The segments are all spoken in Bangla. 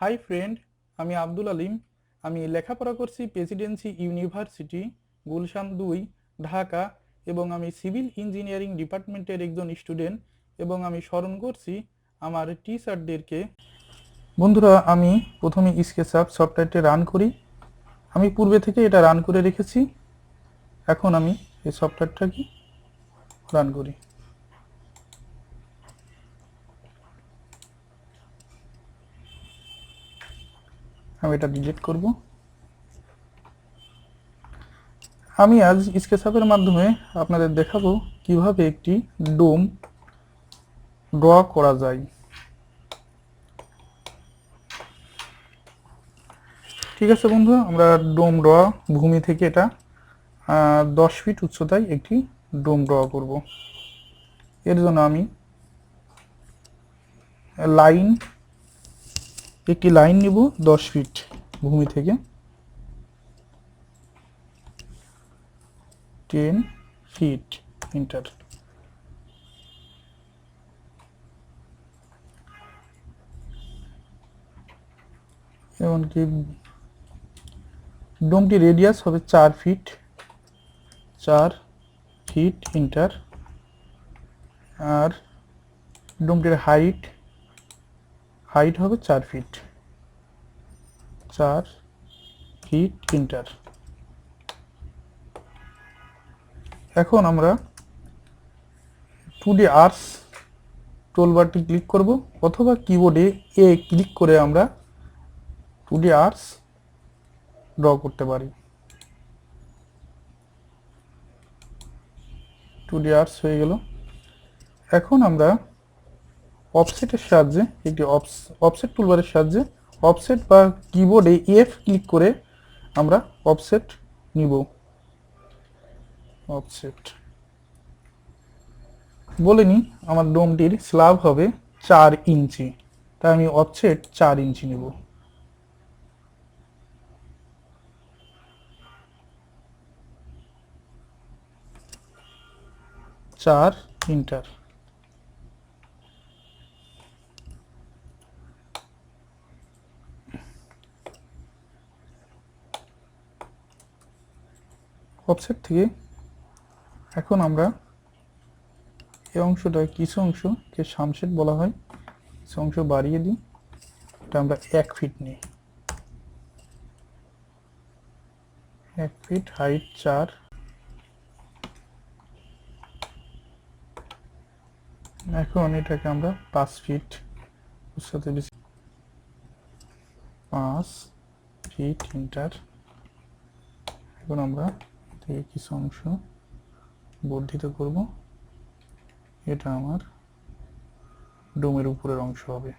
হাই ফ্রেন্ড আমি আব্দুল আলিম। আমি লেখাপড়া করছি প্রেসিডেন্সি ইউনিভার্সিটি, গুলশান দুই, ঢাকা এবং আমি সিভিল ইঞ্জিনিয়ারিং ডিপার্টমেন্টের একজন স্টুডেন্ট এবং আমি স্মরণ করছি আমার টিচারদেরকে। বন্ধুরা, আমি প্রথমে স্কেচআপ সফটওয়্যারটি রান করি। আমি পূর্বে থেকে এটা রান করে রেখেছি। এখন আমি এই সফটওয়্যারটাকে রান করি। আমি এটা ডিলিট করব। আমি আজ স্কেচআপের মাধ্যমে আপনাদের দেখাবো কীভাবে একটি ডোম ড্র করা যায়। ঠিক আছে বন্ধু, আমরা ডোম ড্র ভূমি থেকে এটা দশ ফিট উচ্চতায় একটি ডোম ড্র করব। এর জন্য আমি লাইন একটি লাইন নিব, দশ ফিট ভূমি থেকে। টেন ফিট ইন্টার এমনকি ডোমটি রেডিয়াস হবে চার ফিট চার ফিট ইন্টার আর ডোমটির হাইট হাইট হবে চার ফিট। চার ফিট ইন্টার। এখন আমরা টু ডি আর্স টোলবারটি ক্লিক করব অথবা কিবোর্ডে এ ক্লিক করে আমরা টু ডি আর্স ড্র করতে পারি। টু ডি আর্স হয়ে গেল। এখন আমরা অফসেটের সাহায্যে, একটি অফসেট টুলবারের সাহায্যে অফসেট বা কিবোর্ডে এফ ক্লিক করে আমরা অফসেট নিব। অফসেট বলে নি আমার ডোমটির স্ল্যাব হবে চার ইঞ্চি। তাই আমি অফসেট চার ইঞ্চি নেব। চার ইন্টার অফসেট থেকে এখন আমরা এই অংশটা কিছু অংশকে সামসেট বলা হয়। কিছু অংশ বাড়িয়ে দিই। এটা আমরা এক ফিট নিই। এক ফিট হাইট চার। এখন এটাকে আমরা পাঁচ ফিট বেশি পাঁচ ফিট ইন্টার এখন আমরা থেকে কিছু অংশ বর্ধিত করব। এটা আমার ডোমের উপরের অংশ হবে।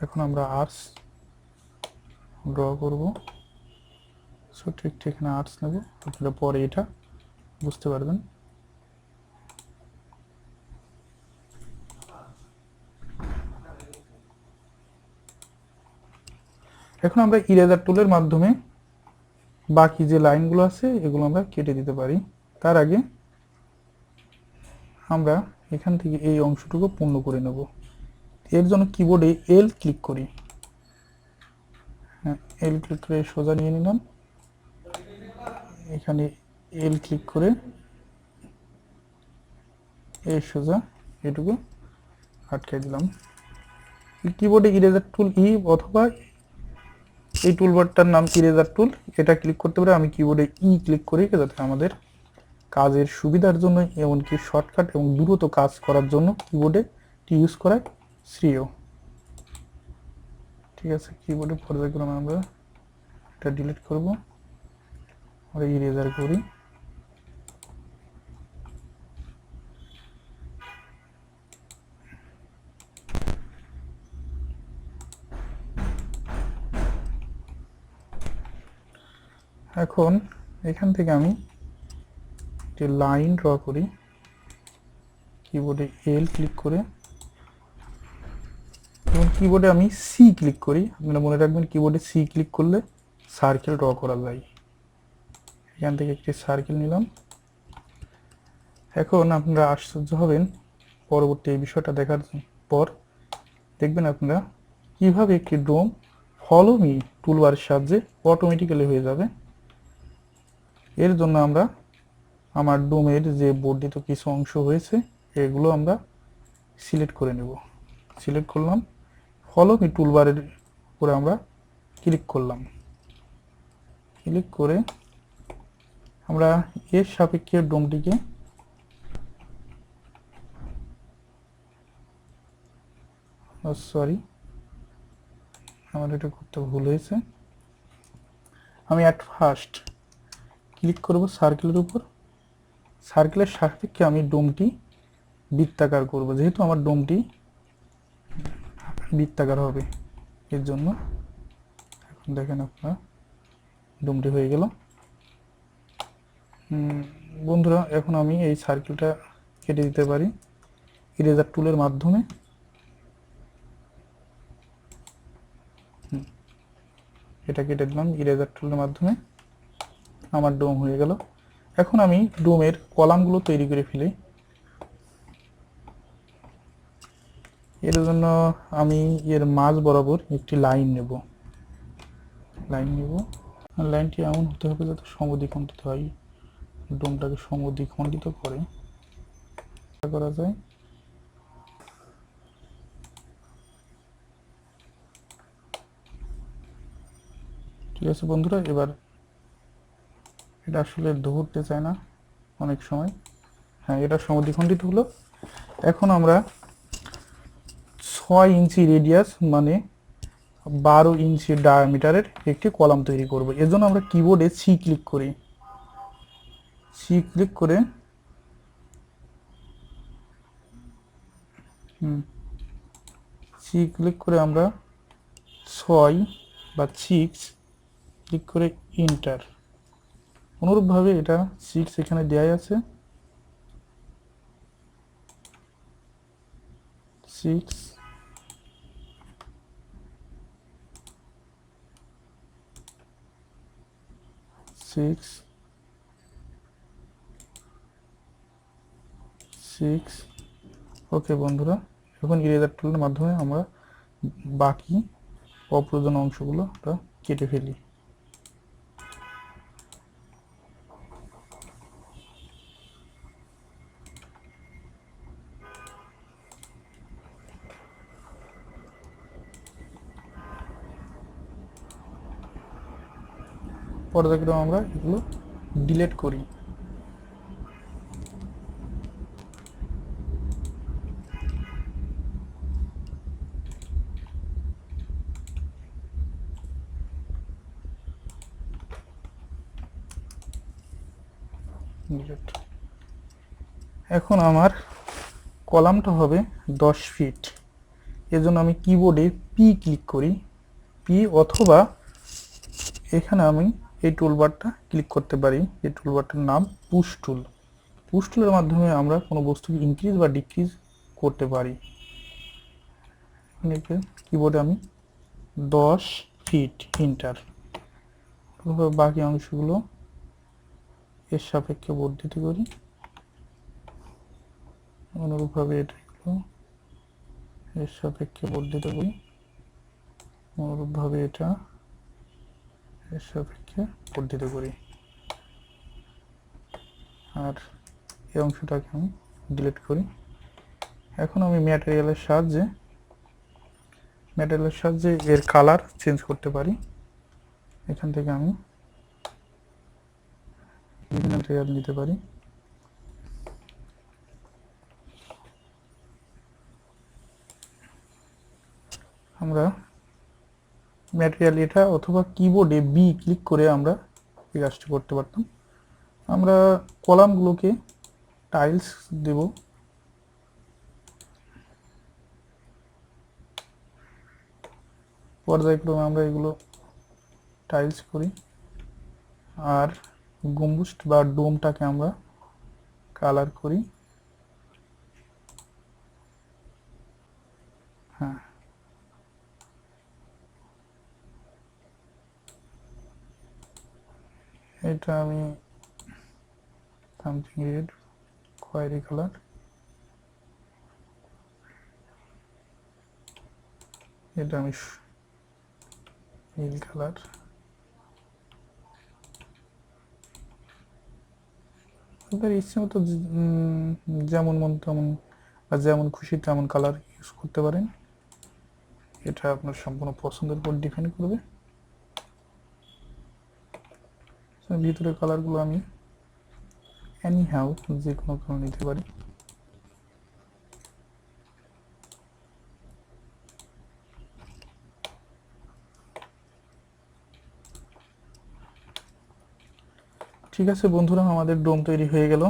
এখন আমরা আর্টস ড্র করব। সো ঠিক ঠিক এখানে আর্টস নেব। আপনারা পরে এটা বুঝতে পারবেন। এখন আমরা ইরেজার টুলের মাধ্যমে বাকি যে লাইনগুলো আছে, এগুলো আমরা কেটে দিতে পারি। তার আগে আমরা এখান থেকে এই অংশটুকু পূর্ণ করে নেব। এর জন্য কিবোর্ডে এল ক্লিক করি। হ্যাঁ এল ক্লিক করে সোজা নিয়ে নিলাম। এখানে এল ক্লিক করে এই সোজা এটুকু আটকে দিলাম। কিবোর্ডে ইরেজার টুল ই অথবা এই টুলবারটার নাম কি রেজার টুল এটা ক্লিক করতে পারে, আমি কিবোর্ডে ই ক্লিক করি যাতে আমাদের কাজের সুবিধার জন্য, এমনকি শর্টকাট এবং দ্রুত কাজ করার জন্য কিবোর্ডে ইউজ করা শ্রেয়। ঠিক আছে কিবোর্ডে পর্যায়ক্রমে আমরা এটা ডিলিট করব। আমরা ইরেজার করি। এখন এখান থেকে আমি একটি লাইন ড্র করি কিবোর্ডে এল ক্লিক করে, এবং কিবোর্ডে আমি সি ক্লিক করি। আপনারা মনে রাখবেন কিবোর্ডে সি ক্লিক করলে সার্কেল ড্র করা যায়। এখান থেকে একটি সার্কেল নিলাম। এখন আপনারা আশ্চর্য হবেন, পরবর্তী এই বিষয়টা দেখার পর দেখবেন আপনারা কীভাবে একটি ডোম ফলো মি টুলবারের সাহায্যে অটোমেটিক্যালি হয়ে যাবে। এর জন্য আমরা আমার ডোমের যে বর্ধিত কিছু অংশ হয়েছে, এগুলো আমরা সিলেক্ট করে নেব। সিলেক্ট করলাম। ফলো মি টুলবারের উপরে আমরা ক্লিক করলাম। ক্লিক করে আমরা এর সাপেক্ষে ডোমটিকে সরি আমার এটা করতে ভুল হয়েছে। আমি অ্যাট ফার্স্ট ক্লিক করব সার্কেলের উপর। সার্কেলের সাপেক্ষে আমি ডোমটি বৃত্তাকার করব? যেহেতু আমার ডোমটি বৃত্তাকার হবে, এর জন্য। এখন দেখেন আপনারা, ডোমটি হয়ে গেল। বন্ধুরা, এখন আমি এই সার্কেলটা কেটে দিতে পারি ইরেজার টুলের মাধ্যমে। এটা কেটে দিলাম ইরেজার টুলের মাধ্যমে। আমার ডোম হয়ে গেল। এখন আমি ডোমের কলামগুলো তৈরি করে ফেলি। এর জন্য আমি এর মাঝ বরাবর একটি লাইন নেব। লাইন নেব। লাইনটি এমন হতে হবে যাতে সমদ্বিখণ্ডিত হয়। ডোমটাকে সমদ্বিখণ্ডিত করে করা যায়। ঠিক আছে বন্ধুরা, এবার এটা আসলে ধরতে চায় না অনেক সময়। হ্যাঁ এটা সমদ্বিখণ্ডিত হলো। এখন আমরা ছয় ইঞ্চি রেডিয়াস মানে বারো ইঞ্চি ডায়ামিটারের একটি কলাম তৈরি করব। এর জন্য আমরা কিবোর্ডে সি ক্লিক করি। সি ক্লিক করে হুম সি ক্লিক করে আমরা ছয় বা সিক্স ক্লিক করে ইন্টার অনুরূপভাবে এটা সিক্স এখানে দেওয়াই আছে। সিক্স সিক্স সিক্স ওকে বন্ধুরা, এখন ইরেজার টুলের মাধ্যমে আমরা বাকি অপ্রয়োজন অংশগুলো কেটে ফেলি। পর্যায়ক্রমে আমরা এগুলো ডিলেট করি। এখন আমার কলামটা হবে দশ ফিট এর জন্য আমি কিবোর্ডে পি ক্লিক করি। পি অথবা এখানে আমি এই টুলবারটা ক্লিক করতে পারি। এই টুলবারটার নাম পুশ টুল পুশ টুলের মাধ্যমে আমরা কোনো বস্তুকে ইনক্রিজ বা ডিক্রিজ করতে পারি। কিবোর্ডে আমি দশ ফিট ইন্টার বাকি অংশগুলো এর সাপেক্ষে বর্ধিত করি অনুরূপভাবে এটাগুলো এর সাপেক্ষে বর্ধিত করি অনুরূপভাবে এটা এর সাপেক্ষে বর্ধিত করি। আর এই অংশটাকে আমি ডিলিট করি। এখন আমি ম্যাটেরিয়ালের সাহায্যে ম্যাটেরিয়ালের সাহায্যে এর কালার চেঞ্জ করতে পারি। এখান থেকে আমি বিভিন্ন ম্যাটেরিয়াল নিতে পারি। আমরা ম্যাটেরিয়াল এটা অথবা কিবোর্ডে বি ক্লিক করে আমরা এই কাজটি করতে পারতাম। আমরা কলামগুলোকে টাইলস দেব। পর্যায়ক্রমে আমরা এগুলো টাইলস করি। আর গম্বুজ বা ডোমটাকে আমরা কালার করি। এটা আমি সামথিং রেড কোয়ারি কালার এটা আমি নীল কালার আপনার ইচ্ছে মতো যেমন মন তেমন বা যেমন খুশি তেমন কালার ইউজ করতে পারেন। এটা আপনার সম্পূর্ণ পছন্দের উপর ডিপেন্ড করবে। ভিতরে কালারগুলো আমি এনি হাউ যে কোনো কালার নিতে পারি। ঠিক আছে বন্ধুরা, আমাদের ডোম তৈরি হয়ে গেল।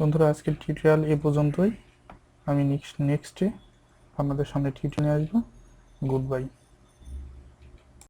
বন্ধুরা, আজকের টিউটোরিয়াল এ পর্যন্তই। আমি নেক্সট নেক্সটে আপনাদের সামনে টিউটোরিয়াল নিয়ে আসব। Good bye